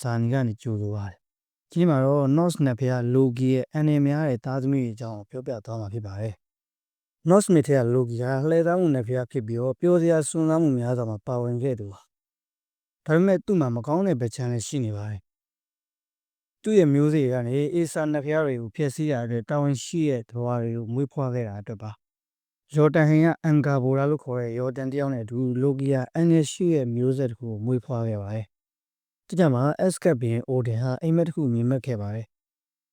ဇာနီကနေကြိုဆိုပါတယ်။ဒီမှာတော့ Norse နတ်ဖျား Loki ရဲ့အနေများတဲ့သားသမီးတွေအကြောင်းကိုပြောပြသွားမှာဖြစ်ပါတယ်။ Norse myth ထဲက Loki ဟာလှည့်သားမှုနတ်ဖျားဖြစ်ပြီးတော့ပျော်စရာစွန့်စားမှုများစွာမှာပါဝင်ခဲ့သူပါ။ဒါပေမဲ့သူ့မှာမကောင်းတဲ့ဗချမ်းလည်းရှိနေပါတယ်။သူ့ရဲ့မျိုးစေ့ကနေအေဆာနတ်ဖျားတွေကိုဖျက်ဆီးရတဲ့တာဝန်ရှိတဲ့ဘဝတွေကိုမွေးဖွားခဲ့တာအတွက်ပါ။ယော်တန်ဟင်ကအန်ကာဘိုရာလို့ခေါ်တဲ့ယော်တန်တယောက်နဲ့အတူလိုကီယာအန်နယ်ရှိရဲ့မျိုးဆက်တစ်ခုကိုမွေးဖွားခဲ့ပါတယ်။ ဒီကြမှာအက်စကတ်ဘင်အိုဒင်ဟာအိမ်မက်တစ်ခုမြင်မဲ့ခဲ့ပါတယ်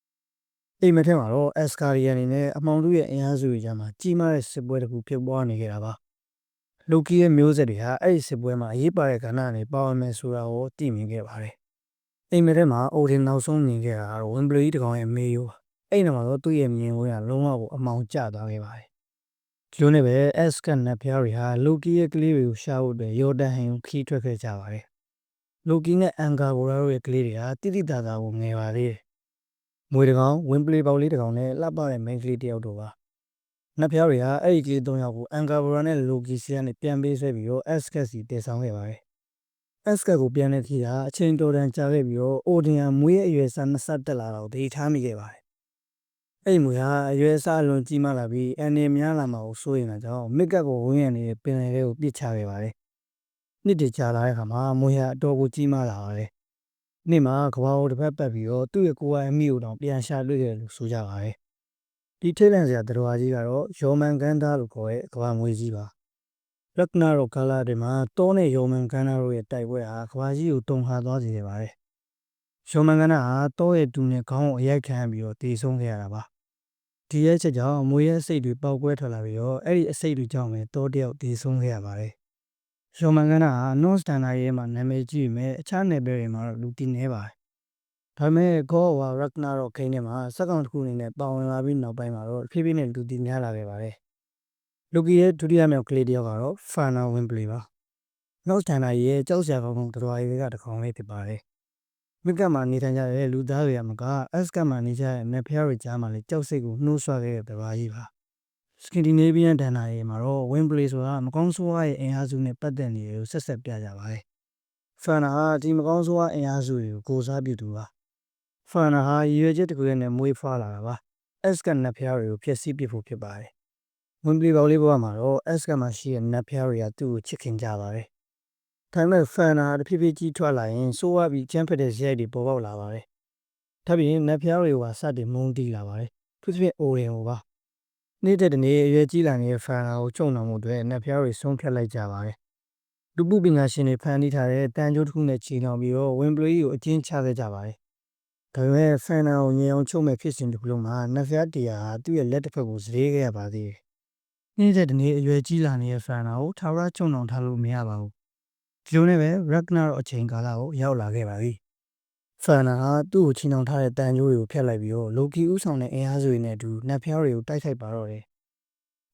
။အိမ်မက်ထဲမှာတော့အက်စကာရီယန်အနေနဲ့အမောင်တို့ရဲ့အင်အားစုတွေကြားမှာကြီးမားတဲ့စစ်ပွဲတစ်ခုဖြစ်ပွားနေခဲ့တာပါ။လိုကီရဲ့မျိုးဆက်တွေဟာအဲ့ဒီစစ်ပွဲမှာအရေးပါတဲ့ကဏ္ဍနဲ့ပါဝင်မယ်ဆိုတာကိုသိမြင်ခဲ့ပါတယ်။အိမ်မက်ထဲမှာအိုဒင်နောက်ဆုံးမြင်ခဲ့တာကတော့ဝင်ဘလီတကောင်ရဲ့မေးရိုးအဲ့ဒီမှာတော့သူ့ရဲ့မြင်ဝင်ကလုံးဝကိုအမောင်ကျသွားခဲ့ပါတယ်။ဒီလိုနဲ့ပဲအက်စကတ်နတ်ဖျားတွေဟာလိုကီရဲ့ကလေးတွေကိုရှာဖို့အတွက်ယော်ဒန်ဟင်ကိုခီးထွက်ခဲ့ကြပါတယ်။ လိုကီနဲ့အန်ကာဘိုရာတို့ရဲ့ကလေးတွေဟာတိတိတသာကိုငယ်ပါသေးတယ်။မွေတကောင်ဝင်ပလီပေါက်လေးတကောင်နဲ့လှပတဲ့မိန်းကလေးတယောက်တို့ပါ။နတ်ဖျားတွေဟာအဲ့ဒီကလေး၃ယောက်ကိုအန်ကာဘိုရာနဲ့လိုကီစီကနေပြန်ပေးဆွဲပြီးတော့အက်စကတ်စီတည်ဆောင်ခဲ့ပါတယ်။အက်စကတ်ကိုပြန်တဲ့ခီးဟာအချိန်တော်တန်ကြာခဲ့ပြီးတော့အိုဒင်ဟာမွေးရဲ့အရွယ်စားနှစ်ဆတက်လာတော့ဒေထားမိခဲ့ပါတယ်။အဲ့ဒီမွေဟာအရွယ်စားအလွန်ကြီးမားလာပြီးအန်နေများလာမှာကိုစိုးရိမ်တာကြောင့်မစ်ကတ်ကိုဝင်းရနေတဲ့ပင်လယ်ထဲကိုပစ်ချခဲ့ပါတယ်။ နှစ်တကြာလာတဲ့အခါမှာမွေဟာအတော်ကိုကြီးမားလာပါတယ်။နေ့မှာကဘာကိုတစ်ဖက်ပတ်ပြီးတော့သူ့ရဲ့ကိုယ်ပိုင်အမိကိုတောင်ပြန်ရှာတွေ့ခဲ့လို့ဆိုကြပါတယ်။ဒီထိတ်လန့်စရာတရားကြီးကတော့ယောမန်ကန်သားလို့ခေါ်တဲ့ကဘာမွေကြီးပါ။ရက်နာရောကာလာတွေမှာတောနဲ့ယောမန်ကန်သားတို့ရဲ့တိုက်ပွဲဟာကဘာကြီးကိုတုံခါသွားစေခဲ့ပါတယ်။ယောမန်ကန်သားဟာတောရဲ့တူနဲ့ခေါင်းကိုအရိုက်ခံပြီးတော့တည်ဆုံးခဲ့ရတာပါ။ဒီရဲ့ချက်ကြောင့်မွေရဲ့စိတ်တွေပေါက်ကွဲထွက်လာပြီးတော့အဲ့ဒီအစိတ်တွေကြောင့်ပဲတောတယောက်တည်ဆုံးခဲ့ရပါတယ်။ ယောမန်ကန်သားဟာ North Standard ရဲ့မှာနာမည်ကြီးပေမဲ့အခြားနယ်ပယ်တွေမှာတော့လူတည်နေပါတယ်။ဒါပေမဲ့ God of Ragnarok ခိန်းထဲမှာစက္ကောင်တစ်ခုအနေနဲ့ပါဝင်လာပြီးနောက်ပိုင်းမှာတော့ဖြည်းဖြည်းနဲ့လူတည်များလာခဲ့ပါတယ်။လူကီရဲ့ဒုတိယမြောက်ကလေးတစ်ယောက်ကတော့ Fana Wimbley ပါ။ North Standard ရဲ့ကြောက်စရာကောင်းဆုံးတရားတွေကတစ်ကောင်လေးဖြစ်ပါတယ်။မြစ်ကမှာနေထိုင်ကြတဲ့လူသားတွေကမကအက်စကတ်မှာနေကြတဲ့နက်ဖျားတွေကြားမှာလည်းကြောက်စိတ်ကိုနှိုးဆွခဲ့တဲ့တရားကြီးပါ။ Scandinavian ဒဏ္ဍာရီမှာတော့ Wembley ဆိုတာမကောင်းဆိုးဝါးရဲ့အင်အားစုနဲ့ပတ်သက်နေတယ်လို့ဆက်ဆက်ပြကြပါတယ်။ Fana ဟာ ဒီမကောင်းဆိုးဝါးအင်အားစုတွေကို ကိုစားပြုသူပါ။ Fana ဟာ ရည်ရွယ်ချက်တစ်ခုနဲ့ မွေးဖွားလာတာပါ။ Eskat နတ်ဖျားတွေကို ဖျက်ဆီးပစ်ဖို့ဖြစ်ပါတယ်။ Wembley ပေါက်လေးဘဝမှာတော့ Eskat မှာရှိတဲ့ နတ်ဖျားတွေက သူ့ကိုချစ်ခင်ကြပါတယ်။ဒါပေမဲ့ Fana တဖြည်းဖြည်းကြီးထွားလာရင် ဆိုးဝါးပြီးကျန်းဖက်တဲ့ဇယိုက်တွေ ပေါ်ပေါက်လာပါတယ်။ဒါပြင် နတ်ဖျားတွေကစတင်မုန်းတီးလာပါတယ်။သူသဖြင့်အိုရင်ကိုပါ နေ့တဲ့တနေ့အရွယ်ကြီးလာနေတဲ့ဖန်နာကိုကြုံတော်မှုအတွက်နတ်ဖျားတွေဆုံးဖြတ်လိုက်ကြပါတယ်။လူပုပညာရှင်တွေဖန်တီးထားတဲ့တန်ကြိုးတစ်ခုနဲ့ချီနှောင်ပြီးတော့ဝင်ပလီကိုအကျဉ်းချခဲ့ကြပါတယ်။ဒါပေမဲ့ဖန်နာကိုညင်အောင်ချုပ်မဲ့ဖြစ်စဉ်တစ်ခုလုံးမှာနတ်ဖျားတရားဟာသူ့ရဲ့လက်တစ်ဖက်ကိုစရေးခဲ့ရပါသေးတယ်။နေ့တဲ့တနေ့အရွယ်ကြီးလာနေတဲ့ဖန်နာကိုထာဝရကြုံတော်ထားလို့မရပါဘူး။ဒီလိုနဲ့ပဲ Ragnar အချိန်ကာလကိုရောက်လာခဲ့ပါပြီ။ ဖန်နာဟာသူ့ကိုချီနှောင်ထားတဲ့တန်ကြိုးတွေကိုဖျက်လိုက်ပြီးတော့လိုကီဥဆောင်တဲ့အင်အားစုတွေနဲ့အတူနတ်ဖျားတွေကိုတိုက်ခိုက်ပါတော့တယ်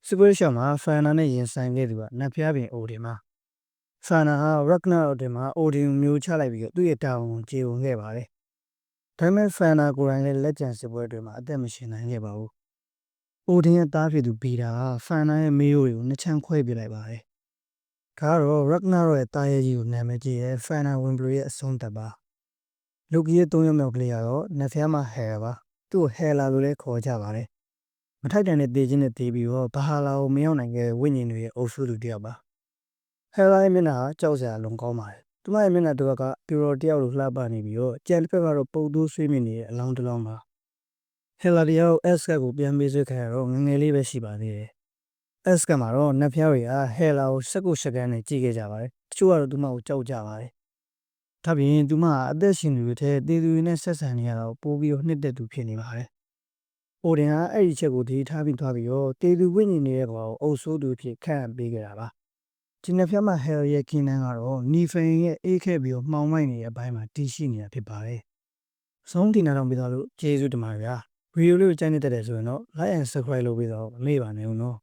စပယ်ရှော့မှာဖန်နာနဲ့ရင်ဆိုင်ခဲ့သူကနတ်ဖျားပင်အိုဒီမှာဖန်နာဟာရက်နာအိုဒီမှာအိုဒီမျိုးချလိုက်ပြီးတော့သူ့ရဲ့တာဝန်ကိုကျေဝန်ခဲ့ပါတယ်။ဒါပေမဲ့ဖန်နာကိုယ်တိုင်လည်းလက်ကျန်စစ်ပွဲတွေမှာအသက်မရှင်နိုင်ခဲ့ပါဘူး။အိုဒင်ရဲ့တားဖြစ်သူဘီတာကဖန်နာရဲ့မေးရိုးတွေကိုနှစ်ချမ်းခွဲပြလိုက်ပါတယ်။ဒါကတော့ရက်နာရောရဲ့တားရဲ့ကြီးကိုနာမည်ကြီးရဲ့ဖန်နာဝင်ဘရီရဲ့အဆုံးသက်ပါ။ လူကီရဲ့သုံးရမြောက်ကလေးကတော့နတ်ဖျားမှာဟဲပါ။သူ့ကိုဟဲလာလို့လည်းခေါ်ကြပါတယ်မထိုက်တန်တဲ့တေခြင်းနဲ့တေးပြီးတော့ဘာဟာလာကိုမရောက်နိုင်ခဲ့ဝိညာဉ်တွေရဲ့အုပ်စုလူတယောက်ပါဟဲလာရဲ့မျက်နှာကကြောက်စရာလုံကောင်းပါတယ်သူမရဲ့မျက်နှာတစ်ဘက်ကပြူတော်တယောက်လိုလှပနေပြီးတော့ကြံတစ်ဖက်ကတော့ပုတ်သိုးဆွေးမြင်နေတဲ့အလောင်းတစ်လောင်းပါဟဲလာတယောက်အက်စကတ်ကိုပြန်ပေးဆွေးခဲ့ရတော့ငငယ်လေးပဲရှိပါသေးတယ်အက်စကတ်မှာတော့နတ်ဖျားတွေကဟဲလာကိုစက်ကုရှကန်နဲ့ကြည့်ခဲ့ကြပါတယ်တချို့ကတော့သူမကိုကြောက်ကြပါတယ် ဒါပြင်သူမကအသက်ရှင်သူတွေထဲတေသူတွေနဲ့ဆက်ဆံနေရတော့ပိုးပြီးတော့နှစ်သက်သူဖြစ်နေပါတယ်အိုဒင်ကအဲ့ဒီချက်ကိုဒီထားပြီးသွားပြီးတော့တေသူဝိညာဉ်နေတဲ့ကောင်ကိုအုပ်ဆိုးသူဖြစ်ခန့်ပေးခဲ့တာပါဂျင်းနဖျက်မှာဟယ်ရဲ့ကင်းနန်းကတော့နီဖန်ရဲ့အေးခဲ့ပြီးတော့မှောင်မိုက်နေတဲ့အပိုင်းမှာတည်ရှိနေတာဖြစ်ပါတယ်ဆုံးတင်နာတော့ပြီးသားလို့ကျေးဇူးတင်ပါတယ်ဗျာဗီဒီယိုလေးကိုကြိုက်နေတဲ့တဲ့ဆိုရင်တော့ like and subscribe လုပ်ပြီးတော့မမေ့ပါနဲ့ဦးနော်